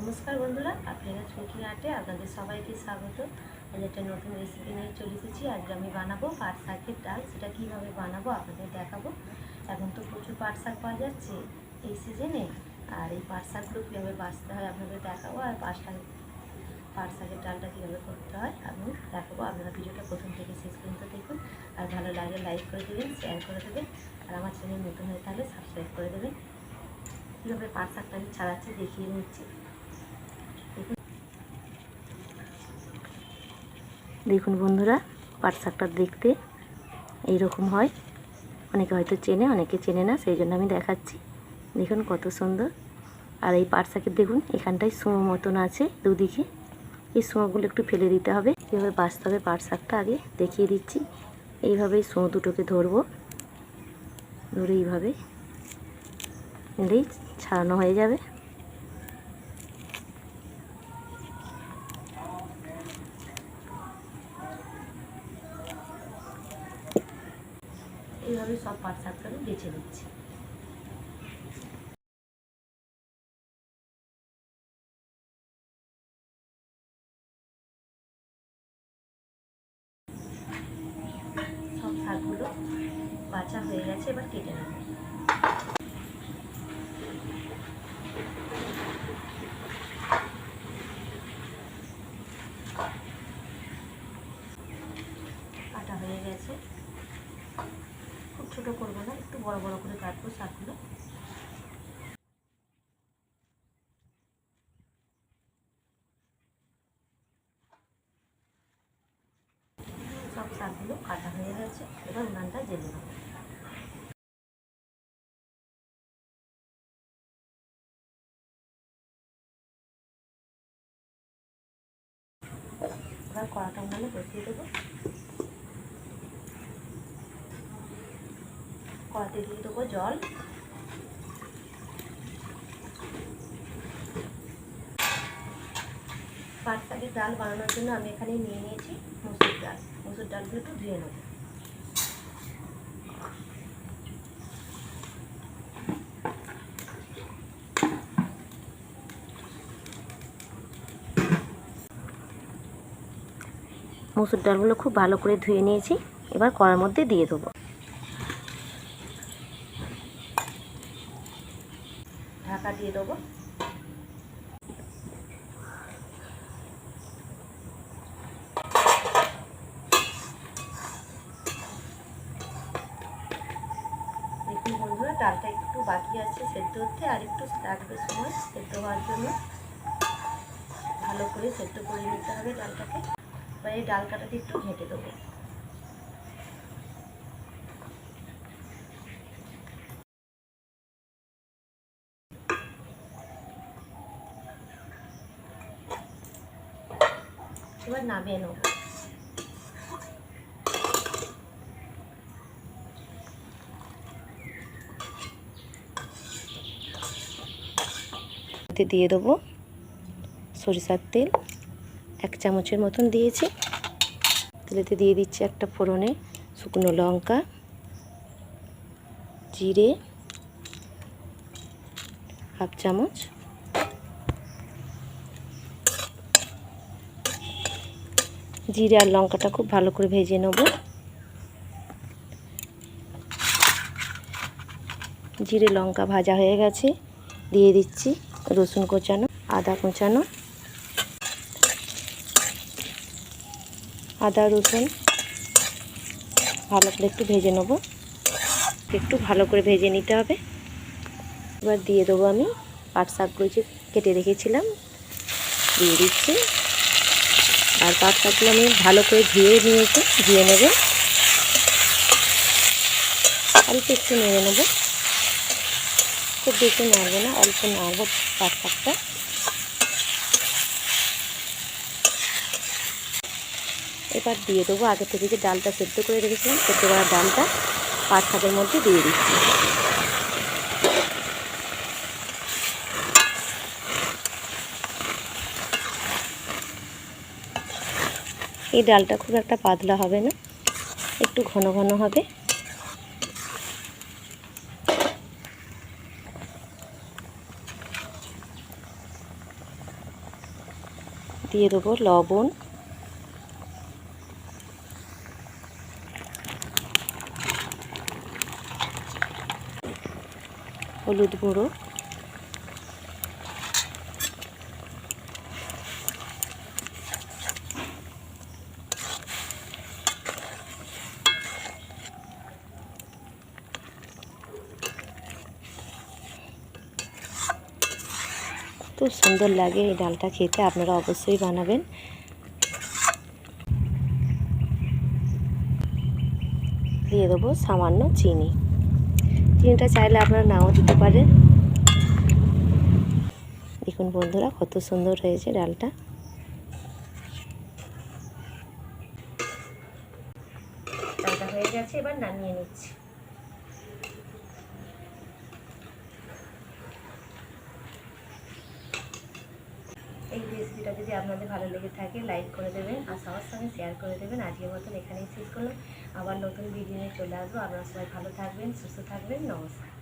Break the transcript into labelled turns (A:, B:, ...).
A: নমস্কার বন্ধুরা, আপনারা ছুটি আটে আপনাদের সবাইকে স্বাগত। আজ একটা নতুন রেসিপি নিয়ে চলে এসেছি। আজকে আমি বানাবো পাট শাকের ডাল। সেটা কীভাবে বানাবো আপনাদের দেখাবো। এখন তো প্রচুর পাট শাক পাওয়া যাচ্ছে এই সিজনে আর এই পাট শাকগুলো কীভাবে বাঁচতে হয় আপনাদের দেখাবো আর পাট পাট শাকের ডালটা কীভাবে করতে হয় আমি দেখাবো। আপনারা ভিডিওটা প্রথম থেকে শেষ পর্যন্ত দেখুন। আর ভালো লাগে লাইক করে দেবেন শেয়ার করে দেবেন। আর আমার চ্যানেল নতুন হয়ে থাকলে সাবস্ক্রাইব করে দেবেন। কীভাবে পাট শাকটা আমি ছাড়াচ্ছি দেখিয়ে নিচ্ছি দেখুন দেখুন বন্ধুরা পাট শাকটা দেখতে এইরকম হয়। অনেকে হয়তো চেনে, অনেকে চেনে না, সেই জন্য আমি দেখাচ্ছি। দেখুন কত সুন্দর। আর এই পাট শাকের দেখুন, এখানটায় সুমো মতন আছে দুদিকে। এই সুমোগুলো একটু ফেলে দিতে হবে। কীভাবে বাঁচতে হবে পাট শাকটা আগে, দেখিয়ে দিচ্ছি। এইভাবেই সুমো দুটোকে ধরবো। ধরে এইভাবে এলেই ছাড়ানো হয়ে যাবে এইভাবে সব পাট বেছে নিচ্ছি। সব শাকগুলো বাছা হয়ে গেছে এবার কেটে নেব। কাটা হয়ে গেছে। ছোটো করব না, একটু বড় বড় করে কাটবো শাকগুলো। সব শাকগুলো কাটা হয়ে গেছে, এবার উনানটা জেলে নেব। এবার কড়াটা উনানে বসিয়ে দেবো। কড়াতে দিয়ে দেবো জল। পাট শাকের ডাল বানানোর জন্য আমি এখানে নিয়ে নিয়েছি মুসুর ডাল। মুসুর ডালগুলো একটু ধুয়ে নেব। মুসুর ডালগুলো খুব ভালো করে ধুয়ে নিয়েছি। এবার কড়ার মধ্যে দিয়ে দেবো। দিয়ে দেবো। দেখুন বন্ধুরা, ডালটা একটু বাকি আছে সেদ্ধ হতে, আর একটু লাগবে সময় সেদ্ধ হওয়ার জন্য। ভালো করে সেদ্ধ করে নিতে হবে ডালটাকে। এবার এই ডাল কাটাতে একটু ঘেঁটে দেবো। এবার নামিয়ে দিয়ে দেবো সরিষার তেল। এক চামচের মতন দিয়েছি। তেলেতে দিয়ে দিচ্ছি একটা ফোড়নে শুকনো লঙ্কা, জিরে, হাফ চামচ। জিরে আর লঙ্কাটা খুব ভালো করে ভেজে নেব। জিরে, লঙ্কা ভাজা হয়ে গেছে। দিয়ে দিচ্ছি রসুন কোচানো, আদা কোচানো। আদা, রসুন ভালো করে একটু ভেজে নেব। একটু ভালো করে ভেজে নিতে হবে। এবার দিয়ে দেবো আমি পাট যে কেটে রেখেছিলাম। দিয়ে দিচ্ছি। আর পাট আমি ভালো করে ধুয়ে নিয়েছি, ধুয়ে নেব। অল্প একটু নেড়ে নেব। খুব বেশি নাড়বো না, অল্প নাড়বো পাট এবার দিয়ে দেবো, আগে থেকে যে ডালটা সেদ্ধ করে রেখেছিলাম, সেদ্ধ করা ডালটা শাকের মধ্যে দিয়ে দিচ্ছি। এই ডালটা খুব একটা পাতলা হবে না, একটু ঘন ঘন হবে। দিয়ে দেবো লবণ। হলুদ গুঁড়ো। খুব সুন্দর লাগে এই ডালটা খেতে, আপনারা অবশ্যই বানাবেন। দিয়ে দেবো সামান্য চিনি। চিনিটা চাইলে আপনারা নাও দিতে পারেন। দেখুন বন্ধুরা, কত সুন্দর হয়েছে ডালটা। ডালটা হয়ে গেছে, এবার নামিয়ে নিচ্ছি এই রেসিপিটা যদি আপনাদের ভালো লেগে থাকে লাইক করে দেবেন আর সবার সঙ্গে শেয়ার করে দেবেন। আজকের মতন এখানেই শেষ করলাম। আবার নতুন ভিডিও নিয়ে চলে আসব। আপনারা সবাই ভালো থাকবেন, সুস্থ থাকবেন। নমস্কার।